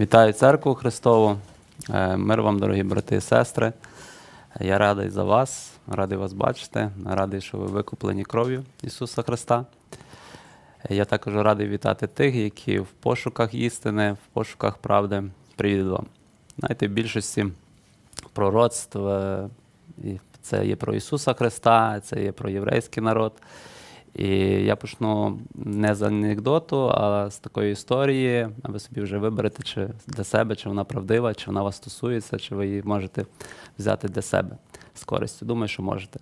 Вітаю церкву Христову. Е, Мир вам, дорогі брати і сестри. Я радий за вас, радий вас бачити, радий, що ви викуплені кров'ю Ісуса Христа. Я також радий вітати тих, які в пошуках істини, в пошуках правди привіт вам. Знаєте, в більшості пророцтв е, це є про Ісуса Христа, це є про єврейський народ. І я почну не з анекдоту, а з такої історії, а ви собі вже виберете, чи для себе, чи вона правдива, чи вона вас стосується, чи ви її можете взяти для себе з користю. Думаю, що можете.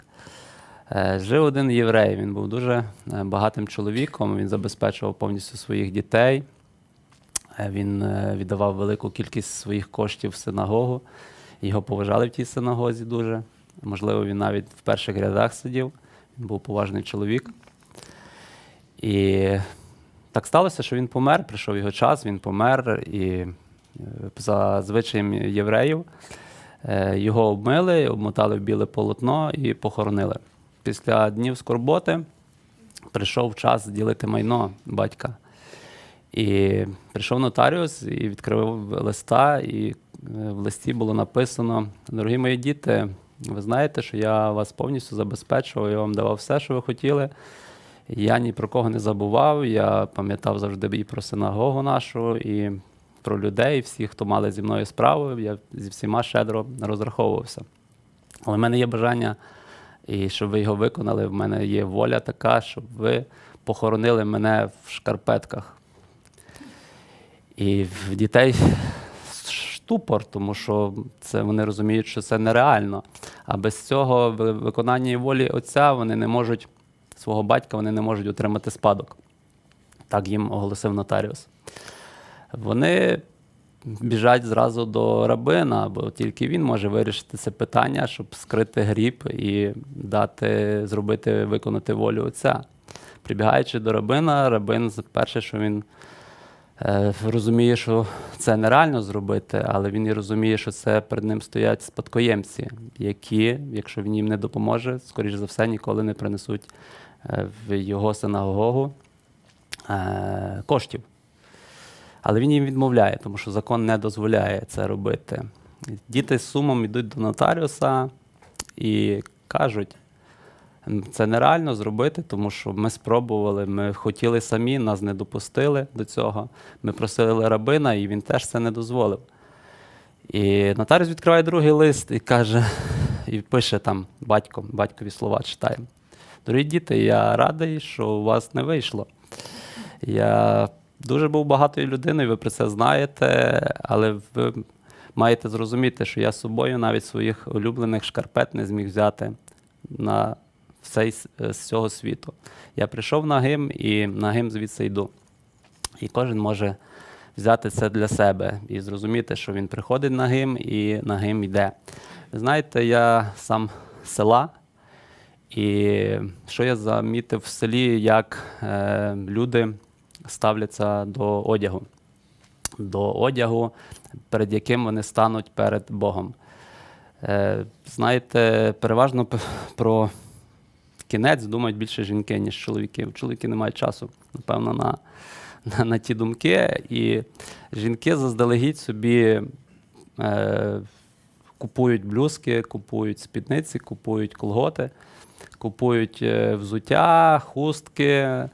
Е, Жив один єврей, він був дуже е, багатим чоловіком, він забезпечував повністю своїх дітей. Е, Він віддавав велику кількість своїх коштів в синагогу. Його поважали в тій синагозі дуже. Можливо, він навіть в перших рядах сидів. Він був поважний чоловік. І так сталося, що він помер, прийшов його час, він помер, і е, за звичаєм євреїв е, його обмили, обмотали в біле полотно і похоронили. Після днів скорботи прийшов час ділити майно батька. І прийшов нотаріус і відкрив листа, і е, в листі було написано: Дорогі мої діти, ви знаєте, що я вас повністю забезпечував, я вам давав все, що ви хотіли. Я ні про кого не забував. Я пам'ятав завжди і про синагогу нашу, і про людей, всіх, хто мали зі мною справу. Я зі всіма щедро розраховувався. Але в мене є бажання, і щоб ви його виконали. В мене є воля така, щоб ви похоронили мене в шкарпетках. І в дітей штупор, тому що це вони розуміють, що це нереально. А без цього виконання волі отця вони не можуть свого батька, вони не можуть отримати спадок. Так їм оголосив нотаріус. Вони біжать зразу до рабина, бо тільки він може вирішити це питання, щоб скрити гріб і дати, зробити, виконати волю отця. Прибігаючи до рабина, рабин перше, що він е, розуміє, що це нереально зробити, але він і розуміє, що це перед ним стоять спадкоємці, які, якщо він їм не допоможе, скоріш за все, ніколи не принесуть в його синагогу е, коштів. Але він їм відмовляє, тому що закон не дозволяє це робити. Діти з сумом йдуть до нотаріуса і кажуть, це нереально зробити, тому що ми спробували, ми хотіли самі, нас не допустили до цього. Ми просили рабина, і він теж це не дозволив. І нотаріус відкриває другий лист і каже, і пише там батько, батькові слова читає. Дорогі діти, я радий, що у вас не вийшло. Я дуже був багатою людиною, ви про це знаєте, але ви маєте зрозуміти, що я з собою навіть своїх улюблених шкарпет не зміг взяти на цей, с- е, з цього світу. Я прийшов на гим і на гим звідси йду. І кожен може взяти це для себе і зрозуміти, що він приходить на гим і на гим йде. Ви знаєте, я сам з села, і що я замітив в селі, як е, люди ставляться до одягу, до одягу, перед яким вони стануть перед Богом. Е, знаєте, переважно про кінець думають більше жінки, ніж чоловіки. Чоловіки не мають часу, напевно, на, на, на ті думки. І жінки заздалегідь собі е, купують блюзки, купують спідниці, купують колготи, купують е, взуття, хустки,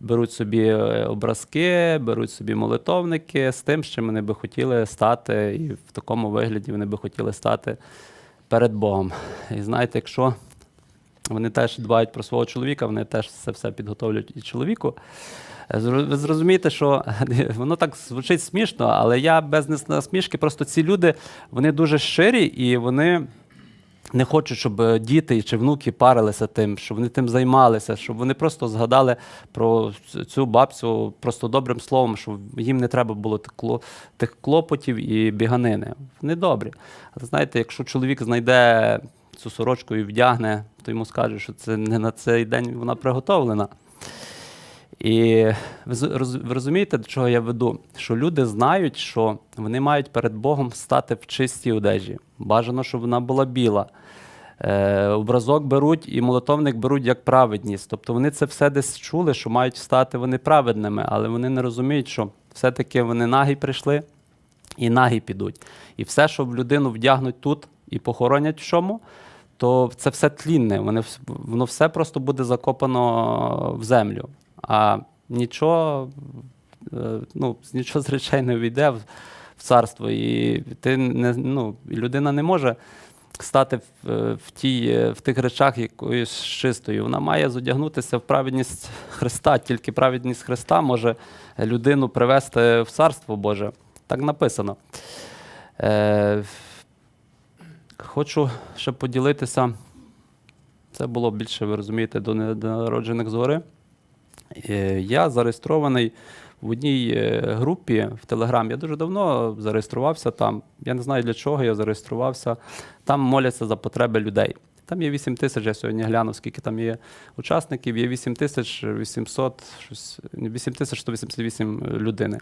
беруть собі е, образки, беруть собі молитовники з тим, чим вони би хотіли стати, і в такому вигляді вони би хотіли стати перед Богом. І знаєте, якщо вони теж дбають про свого чоловіка, вони теж це все підготовлюють і чоловіку. Е, Ви зрозумієте, що воно так звучить смішно, але я без насмішки, просто ці люди вони дуже щирі і вони не хочуть, щоб е, діти чи внуки парилися тим, щоб вони тим займалися, щоб вони просто згадали про цю бабцю просто добрим словом, щоб їм не треба було тих, клопотів і біганини. Вони добрі. Але знаєте, якщо чоловік знайде цю сорочку і вдягне, то йому скаже, що це не на цей день вона приготовлена. І ви розумієте, до чого я веду? Що люди знають, що вони мають перед Богом стати в чистій одежі. Бажано, щоб вона була біла. Е, образок беруть і молотовник беруть як праведність. Тобто вони це все десь чули, що мають стати вони праведними, але вони не розуміють, що все-таки вони нагі прийшли, і нагі підуть. І все, що в людину вдягнуть тут і похоронять в чому, то це все тлінне, вони, воно все просто буде закопано в землю. А нічого, е, ну, нічого з речей не війде в, в царство. І ти не, ну, людина не може стати в, в, тій, в тих речах якоюсь чистою. Вона має зодягнутися в праведність Христа. Тільки праведність Христа може людину привести в царство Боже. Так написано. Е, хочу ще поділитися. Це було більше, ви розумієте, до ненароджених згори. Е, Я зареєстрований в одній е, групі в Телеграм. Я дуже давно зареєструвався там. Я не знаю для чого я зареєструвався. Там моляться за потреби людей. Там є 8 тисяч, я сьогодні глянув, скільки там є учасників. Є 8 тисяч 800, щось, 8 тисяч 188 людини.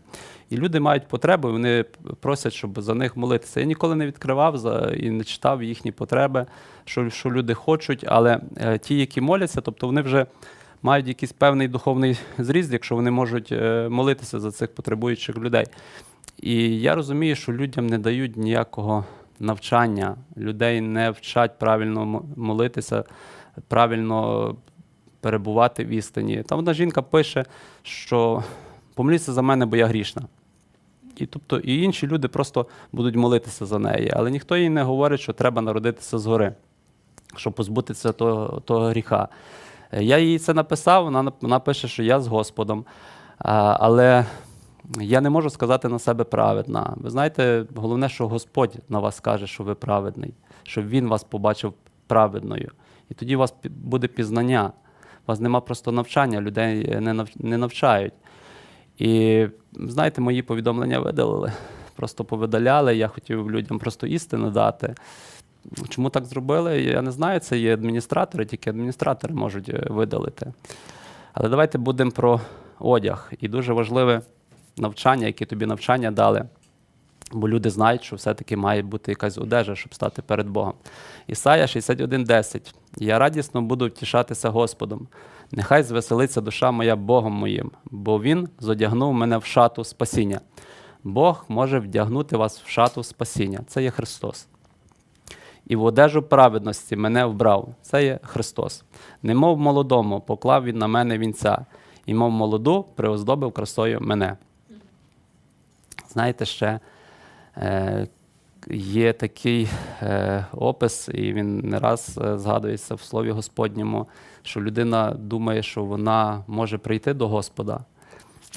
І люди мають потребу, вони просять, щоб за них молитися. Я ніколи не відкривав за, і не читав їхні потреби, що, що люди хочуть, але е, ті, які моляться, тобто вони вже мають якийсь певний духовний зріст, якщо вони можуть е, молитися за цих потребуючих людей. І я розумію, що людям не дають ніякого навчання, людей не вчать правильно молитися, правильно перебувати в істині. Там одна жінка пише, що помоліться за мене, бо я грішна. І тобто і інші люди просто будуть молитися за неї, але ніхто їй не говорить, що треба народитися згори, щоб позбутися того, того гріха. Е, Я їй це написав, вона, вона пише, що я з Господом. Але я не можу сказати на себе праведна. Ви знаєте, головне, що Господь на вас каже, що ви праведний, щоб Він вас побачив праведною. І тоді у вас буде пізнання. У вас нема просто навчання, людей нав, не навчають. І знаєте, мої повідомлення видалили. Просто повидаляли. Я хотів людям просто істину дати. Чому так зробили? Я не знаю. Це є адміністратори, тільки адміністратори можуть е, видалити. Але давайте будемо про одяг. І дуже важливе навчання, яке тобі навчання дали. Бо люди знають, що все-таки має бути якась одежа, щоб стати перед Богом. Ісая 61:10. Я радісно буду втішатися Господом. Нехай звеселиться душа моя Богом моїм, бо Він зодягнув мене в шату спасіння. Бог може вдягнути вас в шату спасіння. Це є Христос. І в одежу праведності мене вбрав. Це є Христос. Немов молодому поклав він на мене вінця, і мов молоду приоздобив красою мене. Знаєте, ще е, є такий е, опис, і він не раз е, згадується в Слові Господньому, що людина думає, що вона може прийти до Господа,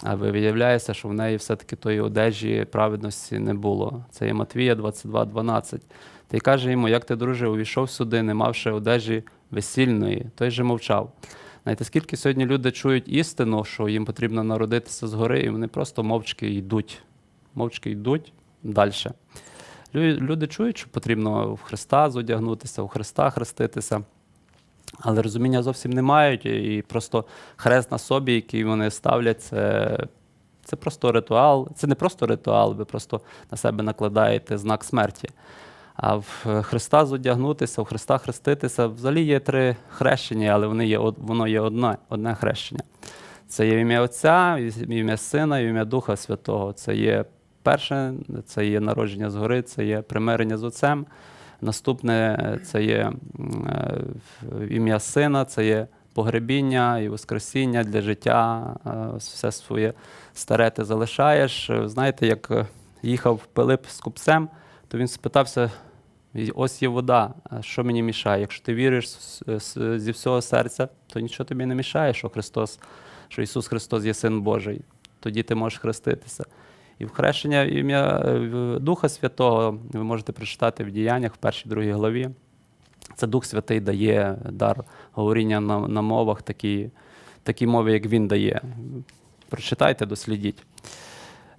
а виявляється, що в неї все-таки тої одежі праведності не було. Це є Матвія 22,12. Та й каже йому, як ти, друже, увійшов сюди, не мавши одежі весільної, той же мовчав. Знаєте, скільки сьогодні люди чують істину, що їм потрібно народитися згори, і вони просто мовчки йдуть. Мовчки йдуть далі. Люди чують, що потрібно в Христа зодягнутися, у Христа хреститися, але розуміння зовсім не мають. І просто хрест на собі, який вони ставлять, це, це просто ритуал. Це не просто ритуал, ви просто на себе накладаєте знак смерті. А в Христа зодягнутися, в Христа хреститися взагалі є три хрещення, але вони є, воно є одне, одне хрещення. Це є ім'я Отця, ім'я Сина, ім'я Духа Святого. Це є перше, це є народження згори, це є примирення з Отцем. Наступне це є е, ім'я Сина, це є погребіння і воскресіння для життя. е, Все своє старе ти залишаєш. Знаєте, як їхав Пилип з купцем, то він спитався: «І ось є вода, що мені мішає? Якщо ти віриш зі всього серця, то нічого тобі не мішає, що Христос, що Ісус Христос є Син Божий. Тоді ти можеш хреститися. І в хрещення ім'я е, Духа Святого ви можете прочитати в діяннях в першій другій главі. Це Дух Святий дає дар говоріння на, на мовах, такі, такі мови, як він дає. Прочитайте, дослідіть.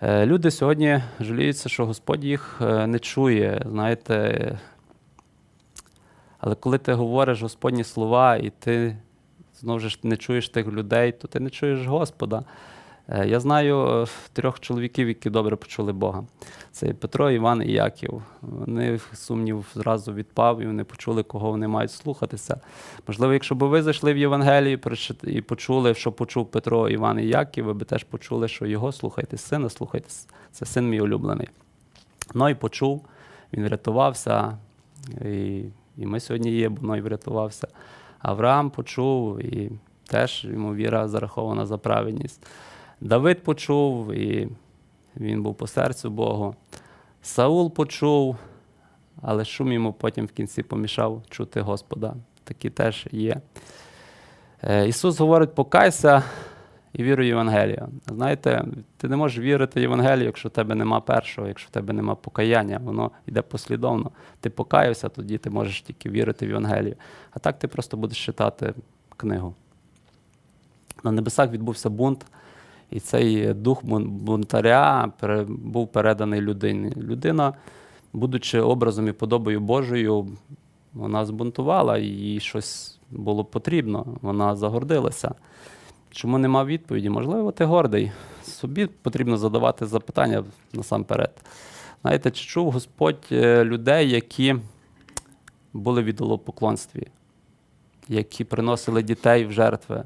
Е, Люди сьогодні жаліються, що Господь їх е, не чує. Знаєте, але коли ти говориш Господні слова, і ти знову ж не чуєш тих людей, то ти не чуєш Господа. Е, Я знаю е, трьох чоловіків, які добре почули Бога. Це Петро, Іван і Яків. Вони сумнів зразу відпав, і вони почули, кого вони мають слухатися. Можливо, якщо б ви зайшли в Євангелію і почули, що почув Петро, Іван і Яків, ви б теж почули, що його слухайте, сина слухайте. Це син мій улюблений. Ной почув, він врятувався, і, і ми сьогодні є, бо Ной врятувався. Авраам почув, і теж йому віра зарахована за праведність. Давид почув, і він був по серцю Богу. Саул почув, але шум йому потім в кінці помішав чути Господа. Такі теж є. Е, Ісус говорить: покайся і віруй в Євангелію. Знаєте, ти не можеш вірити в Євангелію, якщо в тебе нема першого, якщо в тебе нема покаяння, воно йде послідовно. Ти покаявся, тоді ти можеш тільки вірити в Євангелію. А так ти просто будеш читати книгу. На небесах відбувся бунт, і цей дух бунтаря був переданий людині. Людина, будучи образом і подобою Божою, вона збунтувала, їй щось було потрібно, вона загордилася. Чому нема відповіді? Можливо, ти гордий. Собі потрібно задавати запитання насамперед. Знаєте, чи чув Господь е, людей, які були в ідолопоклонстві, які приносили дітей в жертви,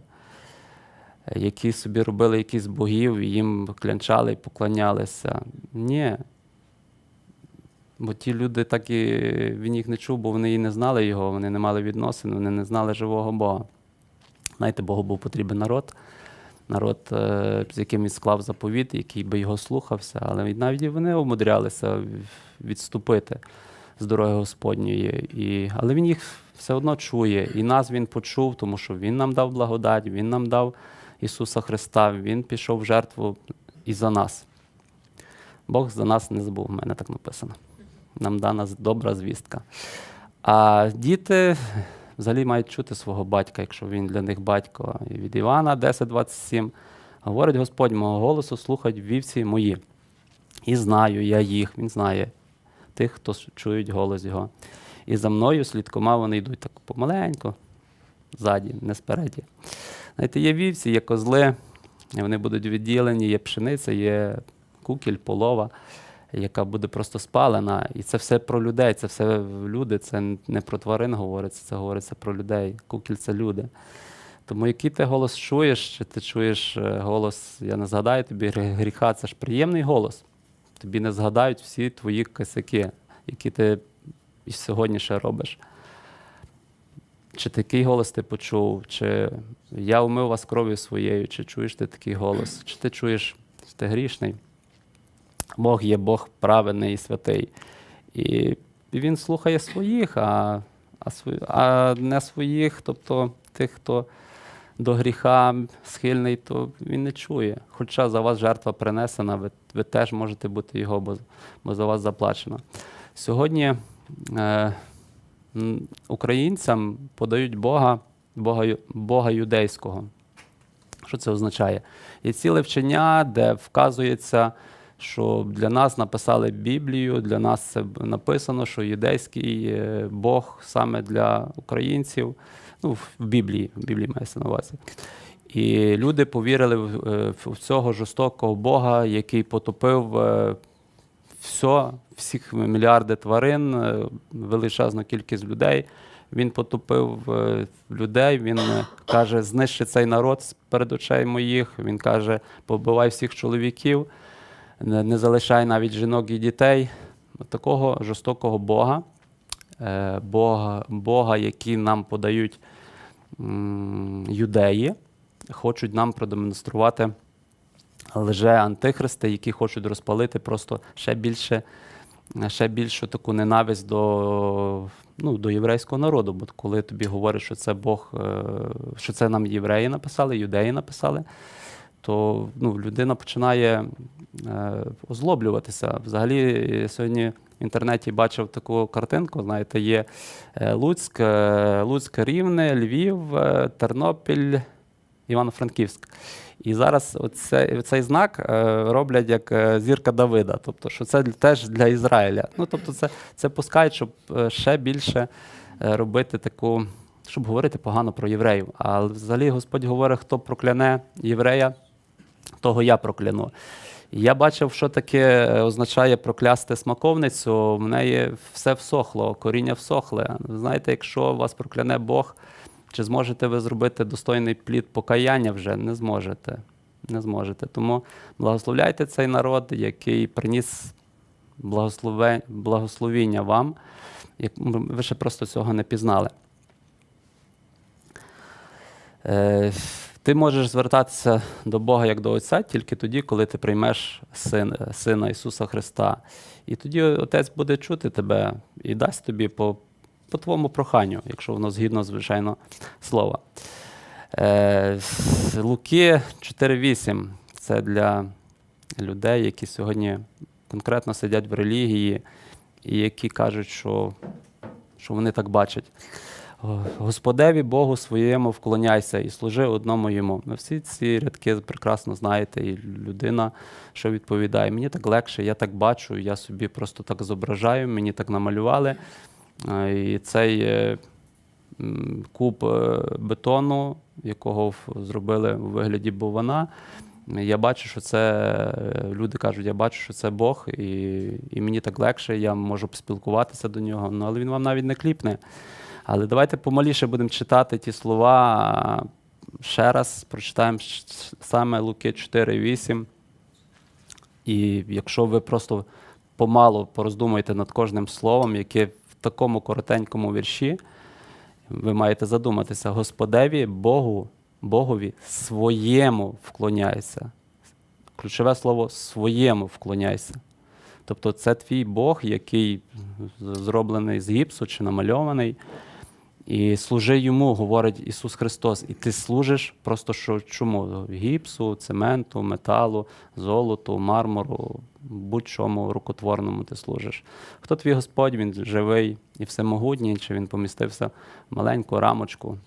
які собі робили якісь богів, і їм клянчали і поклонялися? Ні. Бо ті люди так і він їх не чув, бо вони і не знали його, вони не мали відносин, вони не знали живого Бога. Знаєте, Богу був потрібен народ, народ, е, з яким він склав заповіт, який би його слухався, але навіть вони умудрялися відступити з дороги Господньої. І, але він їх все одно чує, і нас він почув, тому що він нам дав благодать, він нам дав Ісуса Христа, Він пішов в жертву і за нас. Бог за нас не забув, в мене так написано. Нам дана добра звістка. А діти взагалі мають чути свого батька, якщо він для них батько. І від Івана 10.27 говорить Господь, мого голосу слухають вівці мої. І знаю я їх, він знає тих, хто чують голос його. І за мною слідкома вони йдуть так помаленьку, ззаді, не спереді. Знаєте, є вівці, є козли, вони будуть відділені, є пшениця, є кукіль, полова, яка буде просто спалена. І це все про людей, це все люди, це не про тварин говориться, це говориться про людей. Кукіль це люди. Тому який ти голос чуєш, чи ти чуєш е, голос, я не згадаю тобі гріха, це ж приємний голос. Тобі не згадають всі твої косяки, які ти сьогодні ще робиш. Чи такий голос ти почув, чи я умив вас кров'ю своєю, чи чуєш ти такий голос, чи ти чуєш, що ти грішний. Бог є Бог праведний і святий. І він слухає своїх, а, а, а не своїх, тобто тих, хто до гріха схильний, то він не чує. Хоча за вас жертва принесена, ви, ви теж можете бути його, бо, бо за вас заплачено. Сьогодні е, українцям подають Бога, Бога, Бога юдейського. Що це означає? Є ціле вчення, де вказується, що для нас написали Біблію, для нас це написано, що юдейський е, Бог саме для українців, ну, в Біблії, в Біблії мається на увазі. І люди повірили в, е, в цього жорстокого Бога, який потопив е, все, всіх мільярди тварин, е, величезну кількість людей. Він потопив е, людей. Він е, каже: знищи цей народ перед очей моїх. Він каже, побивай всіх чоловіків, не, залишай навіть жінок і дітей. Такого жорстокого Бога, Бога, Бога, який нам подають юдеї, хочуть нам продемонструвати лже антихристи, які хочуть розпалити просто ще більше, ще більшу таку ненависть до, ну, до єврейського народу. Бо коли тобі говорять, що це Бог, е, що це нам євреї написали, юдеї написали, то ну, людина починає е, озлоблюватися. Взагалі, я сьогодні в інтернеті бачив таку картинку. Знаєте, є е, Луцьк, е, Луцьк, Рівне, Львів, е, Тернопіль, Івано-Франківськ. І зараз оце, цей знак е, роблять як е, зірка Давида, тобто, що це теж для Ізраїля. Ну, тобто, це, це пускають, щоб е, ще більше робити таку, щоб говорити погано про євреїв. А взагалі Господь говорить, хто прокляне єврея, того я прокляну. Я бачив, що таке означає проклясти смаковницю. В неї все всохло, коріння всохле. Знаєте, якщо вас прокляне Бог, чи зможете ви зробити достойний плід покаяння вже? Не зможете. Не зможете. Тому благословляйте цей народ, який приніс благослове- благословіння вам, як ви ще просто цього не пізнали. Е, Ти можеш звертатися до Бога як до Отця тільки тоді, коли ти приймеш син, Сина Ісуса Христа. І тоді Отець буде чути тебе і дасть тобі по, по твоєму проханню, якщо воно згідно, звичайно, слова. Е, Луки 4.8 це для людей, які сьогодні конкретно сидять в релігії і які кажуть, що, що вони так бачать. Господеві Богу своєму вклоняйся і служи одному йому. Ви всі ці рядки прекрасно знаєте, і людина, що відповідає, мені так легше, я так бачу, я собі просто так зображаю, мені так намалювали. І цей е, куб е, бетону, якого зробили у вигляді боввана, я бачу, що це е, люди кажуть, я бачу, що це Бог, і, і мені так легше, я можу поспілкуватися до нього. Ну, але він вам навіть не кліпне. Але давайте помаліше будемо читати ті слова. Ще раз прочитаємо саме Луки 4.8. І якщо ви просто помалу пороздумуєте над кожним словом, яке такому коротенькому вірші, ви маєте задуматися, Господеві, Богу, Богові своєму вклоняйся. Ключове слово своєму вклоняйся. Тобто це твій Бог, який зроблений з гіпсу чи намальований, і служи йому, говорить Ісус Христос. І ти служиш просто що чому? Гіпсу, цементу, металу, золоту, мармуру, будь-чому рукотворному ти служиш. Хто твій Господь? Він живий і всемогутній, чи він помістився в маленьку рамочку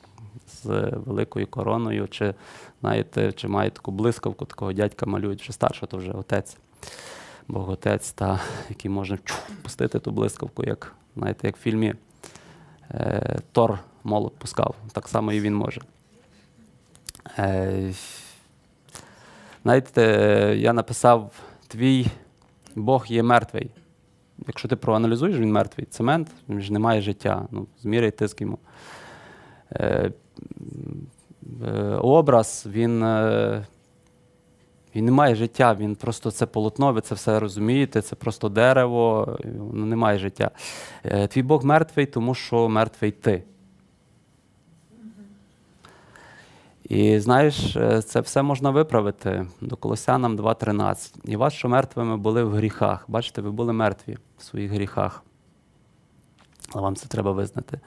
з великою короною, чи знаєте, чи має таку блискавку, такого дядька малюють, вже старшого, то вже отець. Бог отець, та, який може пустити ту блискавку, як, знаєте, як в фільмі е, Тор молот пускав. Так само і він може. Е, знаєте, я написав: твій Бог є мертвий. Якщо ти проаналізуєш, він мертвий. Цемент, він ж не має життя. Ну, зміряй тиск йому. Е, е, образ, він, е, він не має життя, він просто це полотно, ви це все розумієте, це просто дерево, воно не має життя. Е, Твій Бог мертвий, тому що мертвий ти. І знаєш, е, це все можна виправити до Колосянам 2.13. І вас, що мертвими були в гріхах. Бачите, ви були мертві в своїх гріхах. Але вам це треба визнати.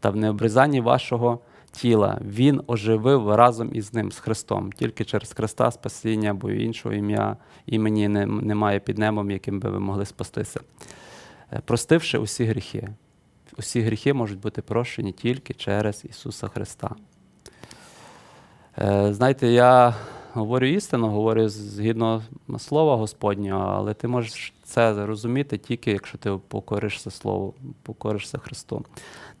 Та в необрізанні вашого тіла Він оживив разом із ним, з Христом. Тільки через Христа спасіння, бо іншого ім'я імені немає під небом, яким би ви могли спастися. Е, Простивши усі гріхи. Усі гріхи можуть бути прощені тільки через Ісуса Христа. Е, Знаєте, я говорю істину, говорю згідно слова Господнього, але ти можеш це зрозуміти тільки, якщо ти покоришся Слову, покоришся Христу.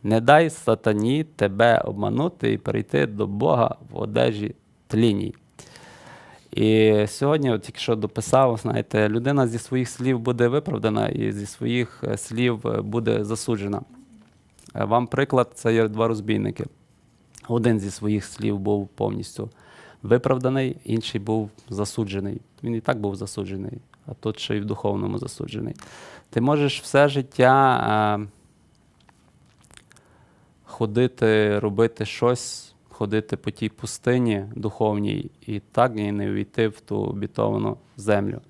Не дай сатані тебе обманути і перейти до Бога в одежі тлінній. І сьогодні, от тільки що дописав, знаєте, людина зі своїх слів буде виправдана і зі своїх е, слів е, буде засуджена. Вам приклад це є два розбійники. Один зі своїх слів був повністю виправданий, інший був засуджений. Він і так був засуджений, а тут ще й в духовному засуджений. Ти можеш все життя е, ходити, робити щось, ходити по тій пустині духовній, і так і не увійти в ту обітовану землю.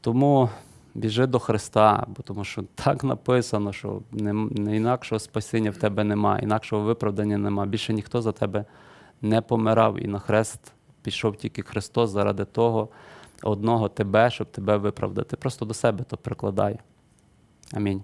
Тому біжи до Христа, бо тому що так написано, що не, не інакшого спасіння в тебе нема, інакшого виправдання нема. Більше ніхто за тебе не помирав, і на хрест пішов тільки Христос заради того одного тебе, щоб тебе виправдати. Просто до себе то прикладай. Амінь.